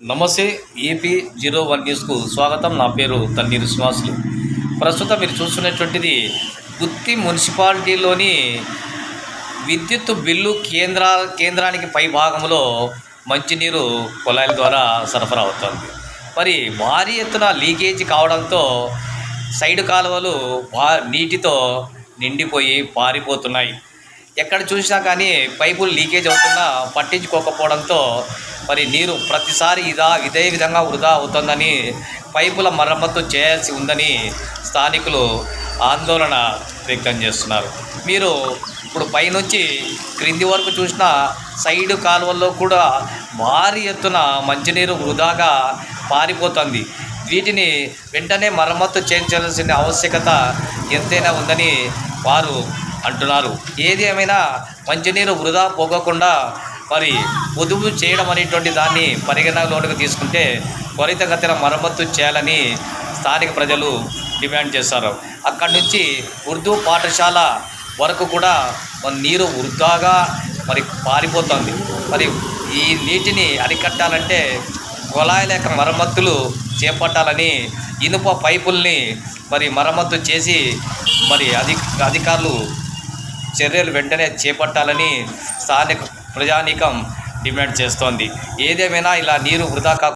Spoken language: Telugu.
నమస్తే ఏపీ జీరో వన్ న్యూస్కు స్వాగతం. నా పేరు తన్నీరు శ్రీనివాసులు. ప్రస్తుతం మీరు చూస్తున్నటువంటిది గుత్తి మున్సిపాలిటీలోని విద్యుత్ బిల్లు కేంద్ర కేంద్రానికి పై భాగంలో మంచినీరు కుళాయిల ద్వారా సరఫరా అవుతుంది. మరి భారీ ఎత్తున లీకేజీ కావడంతో సైడ్ కాలువలు భా నీటితో నిండిపోయి పారిపోతున్నాయి. ఎక్కడ చూసినా కానీ పైపులు లీకేజ్ అవుతున్నా పట్టించుకోకపోవడంతో మరి నీరు ప్రతిసారి ఇదా ఇదే విధంగా వృధా అవుతుందని పైపుల మరమ్మతు చేయాల్సి ఉందని స్థానికులు ఆందోళన వ్యక్తం చేస్తున్నారు. మీరు ఇప్పుడు పైనుంచి క్రింది వరకు చూసిన సైడ్ కాలువల్లో కూడా భారీ ఎత్తున మంచినీరు వృధాగా పారిపోతుంది. వీటిని వెంటనే మరమ్మతు చేయించాల్సిన ఆవశ్యకత ఎంతైనా ఉందని వారు అంటున్నారు. ఏది ఏమైనా మంచినీరు వృధా పోగకుండా మరి పొదుపు చేయడం అనేటువంటి దాన్ని పరిగణలోనికి తీసుకుంటే త్వరితగతిన మరమ్మతు చేయాలని స్థానిక ప్రజలు డిమాండ్ చేస్తారు అక్కడి నుంచి ఉర్దూ పాఠశాల వరకు కూడా నీరు వృద్ధాగా మరి పారిపోతుంది. మరి ఈ నీటిని అరికట్టాలంటే కుళాయిల యొక్క మరమ్మతులు చేపట్టాలని ఇనుప పైపుల్ని మరి మరమ్మతు చేసి మరి అధి అధికారులు చర్యలు వెంటనే చేపట్టాలని స్థానిక ప్రజానీకం డిమాండ్ చేస్తోంది. ఏదేమైనా ఇలా నీరు వృధా కాకుండా